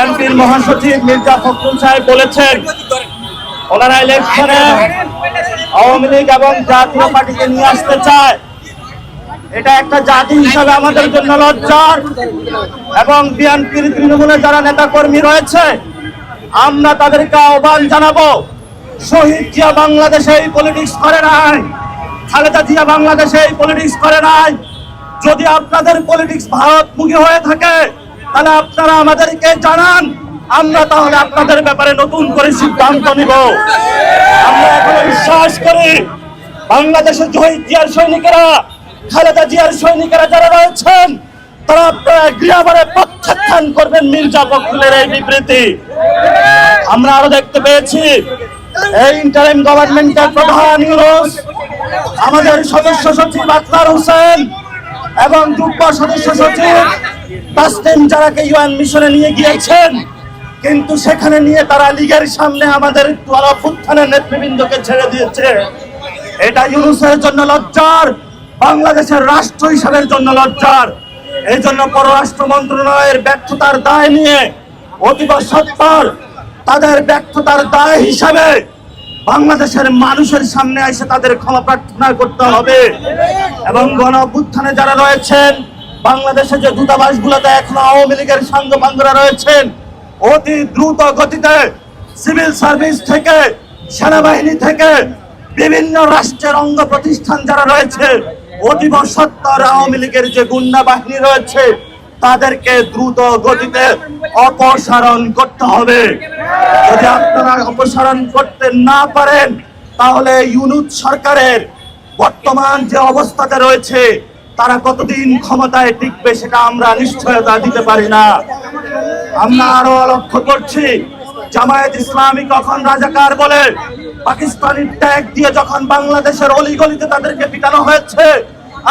বিএনপির মহাসচিব মির্জা ফখরুল সাহেব বলেছেন, ওনারা ইলেকশনে আওয়ামী লীগ এবং জাতীয় পার্টিকে নিয়ে আসতে চায়। এটা একটা জাতি হিসাবে আমাদের জন্য লজ্জার। এবং বিএনপির তৃণমূলে যারা নেতা কর্মী রয়েছে, আমরা তাদেরকে আহ্বান জানাব, শহীদ জিয়া বাংলাদেশে এই পলিটিক্স করে নাই, খালেদা জিয়া বাংলাদেশে এই পলিটিক্স করে নাই। যদি আপনাদের পলিটিক্স ভারতমুখী হয়ে থাকে তাহলে আপনারা আমাদেরকে জানান। আমরা তাহলে আপনাদের ব্যাপারে নতুন করে সিদ্ধান্ত নিব। আমরা এখনও বিশ্বাস করি বাংলাদেশের শহীদ জিয়ার সৈনিকেরা, খালেদা জিয়ার সৈনিকেরা যারা রয়েছেন, তারা প্রত্যাখ্যান করবেন মির্জা এই বিবৃতি। আমরা দেখতে পেয়েছি, এই গভর্নমেন্টের আমাদের সদস্য সচিব আখতার হোসেন এবং যুগ্ম সদস্য সচিব তাসলিম যারাকে ইউএন মিশনে নিয়ে গিয়েছেন, কিন্তু সেখানে নিয়ে তারা লীগের সামনে আমাদের গণপুত্থানের নেতৃবৃন্দকে ছেড়ে দিয়েছে। এটা ইউনুসের জন্য লজ্জার, বাংলাদেশের রাষ্ট্র হিসাবের জন্য লজ্জার। এই জন্য পররাষ্ট্র মন্ত্রণালয়ের ব্যর্থতার দায় নিয়ে অতীব সত্তর তাদের ব্যর্থতার দায় হিসাবে বাংলাদেশের মানুষের সামনে এসে তাদের ক্ষমা প্রার্থনা করতে হবে। এবং গণ যারা রয়েছেন বাংলাদেশে যে দূতাবাস গুলোতে এখনও আওয়ামী লীগের সাঙ্গপাঙ্গরা রয়েছেন, অতি দ্রুত গতিতে সিভিল সার্ভিস থেকে, সেনাবাহিনী থেকে বিভিন্ন রাষ্ট্রের অঙ্গ প্রতিষ্ঠান যারা রয়েছে, অতীব সত্তর আওয়ামী লীগের যে গুন্ডা বাহিনী রয়েছে, তাদেরকে দ্রুত গতিতে অপসারণ করতে হবে। যদি আপনারা অপসারণ করতে না পারেন, তাহলে ইউনুট সরকারের বর্তমান যে অবস্থাতে রয়েছে তারা কতদিন ক্ষমতায় টিকবে সেটা আমরা নিশ্চয়তা দিতে পারি না। আমরা আরও লক্ষ্য করছি, জামায়াত ইসলামী কখন রাজাকার বলে পাকিস্তানি ট্যাগ দিয়ে যখন বাংলাদেশের অলিগলিতে তাদেরকে পিটানো হয়েছে,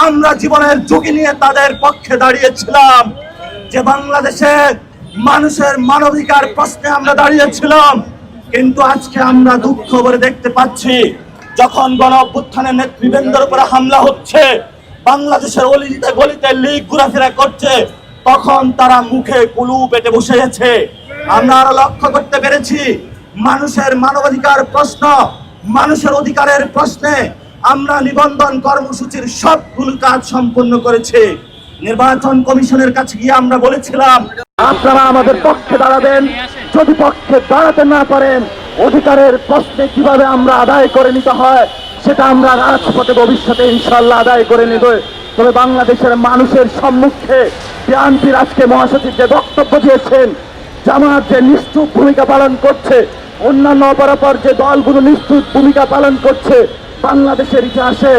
আমরা জীবনের ঝুঁকি নিয়ে তাদের পক্ষে দাঁড়িয়েছিলাম। যে বাংলাদেশে মানুষের মানবিকার প্রশ্নে আমরা দাঁড়িয়েছিলাম, কিন্তু আজকে আমরা দুঃখ করে দেখতে পাচ্ছি, যখন গণ অভ্যুত্থানের নেতৃবৃন্দের উপরে হামলা হচ্ছে বাংলাদেশের অলিতে গলিতে লিগ ঘোরাফেরা করছে, তখন তারা মুখে কুলু পেটে বসে গেছে। আমরা আরও লক্ষ্য করতে পেরেছি, মানুষের মানবাধিকার প্রশ্ন, মানুষের অধিকারের প্রশ্নে আমরা নিবন্ধন কর্মসূচির সবগুলো কাজ সম্পন্ন করেছি। নির্বাচন কমিশনের কাছে গিয়ে আমরা বলেছিলাম, আপনারা আমাদের পক্ষে দাঁড়াবেন, যদি পক্ষে দাঁড়াতে না পারেন, অধিকারের প্রশ্নে কীভাবে আমরা আদায় করে নিতে হয়? সেটা আমরা রাজপথে ভবিষ্যতে ইনশাল্লাহ আদায় করে নেব। তবে বাংলাদেশের মানুষের সম্মুখে বিএনপির আজকে মহাসচিব যে বক্তব্য দিয়েছেন জামাত যে নিশ্চুপ ভূমিকা পালন করছে, অন্যান্য অপরাপর যে দলগুলো নিশ্চুপ ভূমিকা পালন করছে, বাংলাদেশের ইতিহাসে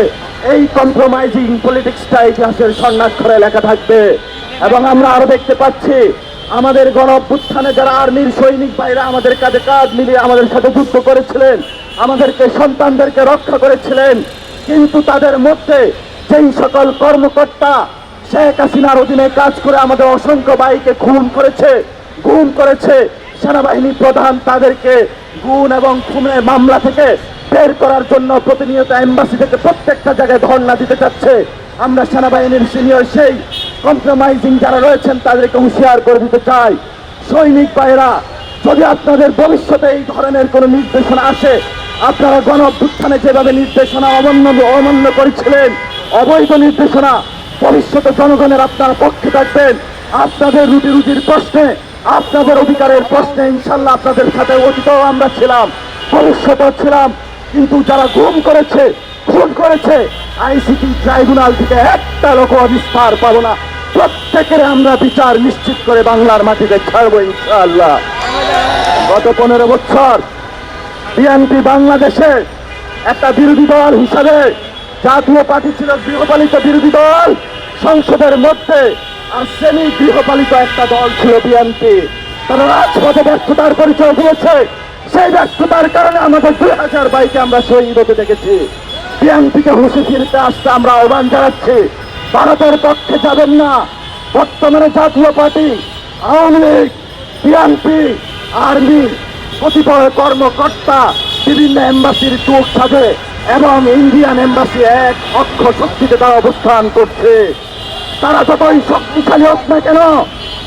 এই কম্প্রোমাইজিং পলিটিক্সটা ইতিহাসের স্বর্ণাক্ষরে লেখা থাকবে। এবং আমরা আরও দেখতে পাচ্ছি, আমাদের গণ যারা আর্মির সৈনিক ভাইরা আমাদের কাঁধে কাজ মিলিয়ে আমাদের সাথে যুদ্ধ করেছিলেন আমাদেরকে সন্তানদেরকে রক্ষা করেছিলেন। কিন্তু তাদের মধ্যে যেই সকল কর্মকর্তা শেখ হাসিনার অধীনে কাজ করে আমাদের অসংখ্য ভাইকে খুন করেছে, গুম করেছে সেনাবাহিনী প্রধান তাদেরকে গুণ এবং খুনের মামলা থেকে বের করার জন্য প্রতিনিয়ত এম্বাসি থেকে প্রত্যেকটা জায়গায় ধর্ণা দিতে চাচ্ছে। আমরা সেনাবাহিনীর সিনিয়র সেই কম্প্রোমাইজিং যারা রয়েছেন তাদেরকে হুঁশিয়ার করে দিতে চাই। সৈনিক ভাইরা যদি আপনাদের ভবিষ্যতে এই ধরনের কোনো নির্দেশনা আসে আপনারা গণ অভ্যুত্থানে যেভাবে নির্দেশনা অমান্য অমান্য করেছিলেন, অবৈধ নির্দেশনা ভবিষ্যতে জনগণের আপনার পক্ষে থাকবেন, আপনাদের রুটি রুটির প্রশ্নে, আপনাদের অধিকারের প্রশ্নে ইনশাল্লাহ আপনাদের সাথে অতীতও আমরা ছিলাম, ভবিষ্যতেও ছিলাম, কিন্তু যারা গুম করেছে, খুন করেছে, আইসিটি ট্রাইব্যুনাল থেকে একটা লোক বিস্তার পাব না। প্রত্যেকের আমরা বিচার নিশ্চিত করে বাংলার মাটিতে ছাড়বো ইনশাআল্লাহ গত পনেরো বছর বিএনপি বাংলাদেশে একটা বিরোধী দল হিসাবে জাতীয় পার্টি ছিল গৃহপালিত বিরোধী দল। সংসদের মধ্যে আর সেমি গৃহপালিত একটা দল ছিল বিএনপি। তারা রাজপথে ব্যর্থতার পরিচয় দিয়েছে। সেই ব্যর্থতার কারণে আমাদের দুই হাজার বাইকে আমরা শহীদ হতে দেখেছি। বিএনপিকে হুঁশি ফিরতে আসতে আমরা আহ্বান জানাচ্ছি। ভারতের পক্ষে যাবেন না। বর্তমানে Jatiya party, Awami League, BNP, army কতিপয় কর্মকর্তা বিভিন্ন এম্বাসির চোখ সাজে এবং ইন্ডিয়ান এম্বাসি এক অক্ষ শক্তিতে তারা অবস্থান করছে। তারা যতই শক্তিশালী হোক না কেন,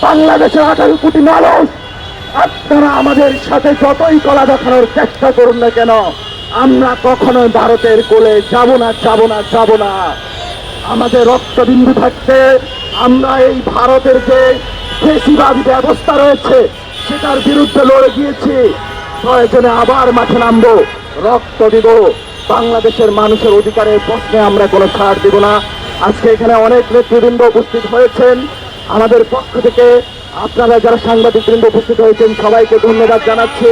বাংলাদেশের আঠারো কোটি মানুষ, আপনারা আমাদের সাথে যতই কলা দেখানোর চেষ্টা করুন না কেন, আমরা কখনো ভারতের কোলে যাব না যাব না যাব না। আমাদের রক্তবিন্দু থাকতে আমরা এই ভারতের যে বেশিরভাগ ব্যবস্থা রয়েছে সেটার বিরুদ্ধে লড়ে গিয়েছি। প্রয়োজনে আবার মাঠে নামবো, রক্ত দিব। বাংলাদেশের মানুষের অধিকারের প্রশ্নে আমরা কোনো ছাড় দিব না। আজকে এখানে অনেক নেতৃবৃন্দ উপস্থিত হয়েছেন। আমাদের পক্ষ থেকে আপনারা যারা সাংবাদিক বৃন্দ উপস্থিত হয়েছেন, সবাইকে ধন্যবাদ জানাচ্ছি।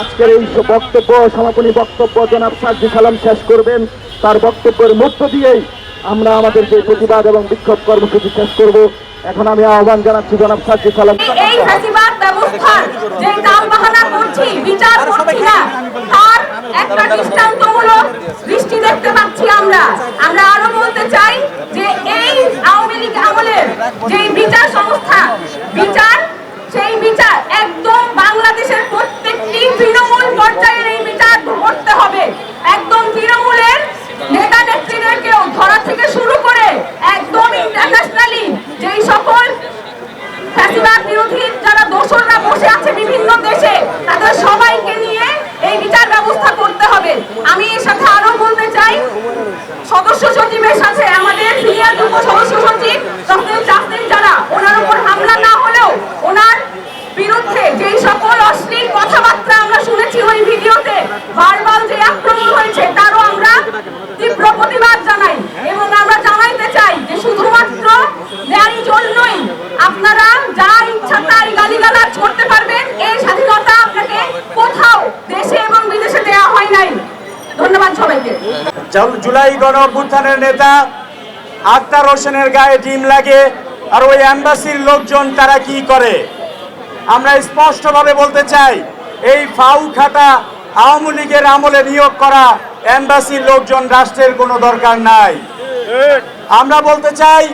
আজকের এই বক্তব্য, সমাপনী বক্তব্য জনাব সাজ্জি সালাম শেষ করবেন। তার বক্তব্যের মধ্য দিয়েই আমরা আমাদের যে প্রতিবাদ এবং বিক্ষোভ কর্মসূচি শেষ করব। এখন আমি আহ্বান জানাচ্ছি জনাব সাজ্জি সালাম। এই ব্যবস্থার যে টালবাহানা করছি বিচার করছি না তার একটা দৃষ্টান্তমূলক দৃষ্টি দেখতে পাচ্ছি আমরা। আমরা আরও বলতে চাই যে এই আওয়ামী লীগ আমলের যে বিচার সংস্থা বিচার সেই বিচার একদম বাংলাদেশের প্রত্যেকটি তৃণমূল পর্যায়ের এই বিচার করতে হবে একদম তৃণমূলের নেতা নেত্রীদেরকেও ধরা থেকে শুরু করে একদম ইন্টারন্যাশনালি যেই সকল ফ্যাসিবাদ বিরোধী যারা দোসররা বসে আছে বিভিন্ন দেশে তাদের সবাইকে নিয়ে এই বিচার ব্যবস্থা করতে হবে আমি এর সাথে আরও বলতে চাই সদস্য সচিবের সাথে আমাদের সিনিয়র যুগ্ম সদস্য সচিব ডক্টর জাসমিন যারা ওনার উপর হামলা না হলেও ওনার বিরুদ্ধে যেই সকল অশ্লীল কথাবার্তা আমরা শুনেছি ওই ভিডিওতে বারবার যে আক্রমণ হয়েছে তারও আমরা তীব্র প্রতিবাদ জানাই এবং আমরা জানাইতে চাই যে শুধুমাত্র ন্যায় জন্যই আপনারা যা ইচ্ছা তাই গালিগালাজ করতে পারবেন এই স্বাধীনতা আপনাকে কোথাও দেশে এবং বিদেশে দেওয়া হয় নাই জুলাই গণ অভ্যুত্থানের নেতা আক্তার হোসেনের গায়ে ডিম লাগে, আর ওই অ্যাম্বাসির লোকজন তারা কি করে? আমরা স্পষ্টভাবে বলতে চাই, এই ফাউ খাটা আওয়ামী লীগের আমলে নিয়োগ করা অ্যাম্বাসির লোকজন রাষ্ট্রের কোনো দরকার নাই। আমরা বলতে চাই,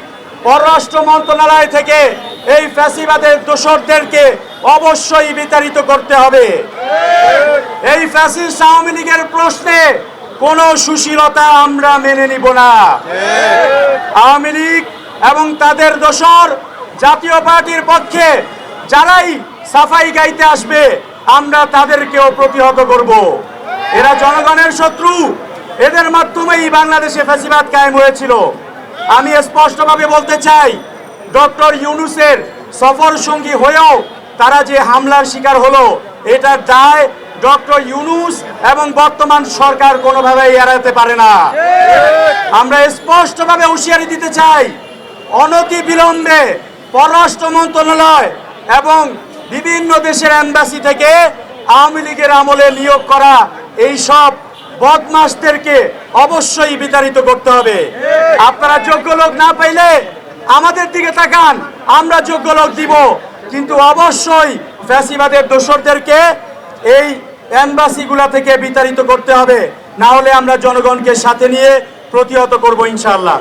পররাষ্ট্র মন্ত্রণালয় থেকে এই ফ্যাসিবাদের দোসরদেরকে অবশ্যই বিতাড়িত করতে হবে। এই ফ্যাসিস্ট আওয়ামী লীগের প্রশ্নে কোনো সুশীলতা আমরা মেনে নিব না। আওয়ামী লীগ এবং তাদের দোসর জাতীয় পার্টির পক্ষে যারাই সাফাই গাইতে আসবে, আমরা তাদেরকেও প্রতিহত করব। এরা জনগণের শত্রু। এদের মাধ্যমেই বাংলাদেশে ফ্যাসিবাদ কায়েম হয়েছিল। আমি স্পষ্টভাবে বলতে চাই, ডক্টর ইউনুসের সফর সঙ্গী হয়েও তারা যে হামলার শিকার হলো, এটার দায় ডক্টর ইউনুস এবং বর্তমান সরকার কোনোভাবেই এড়াতে পারে না। আমরা স্পষ্টভাবে হুঁশিয়ারি দিতে চাই, অনতি বিলম্বে পররাষ্ট্র মন্ত্রণালয় এবং বিভিন্ন দেশের এম্বাসি থেকে আওয়ামী লীগের আমলে নিয়োগ করা এই সব বদমাসদেরকে অবশ্যই বিতাড়িত করতে হবে। আপনারা যোগ্য লোক না পাইলে আমাদের দিকে তাকান, আমরা যোগ্য লোক দিব। কিন্তু অবশ্যই ফ্যাসিবাদের দোসরদেরকে এই এম্বাসিগুলা থেকে বিতাড়িত করতে হবে। না হলে আমরা জনগণকে সাথে নিয়ে প্রতিহত করব ইনশাআল্লাহ।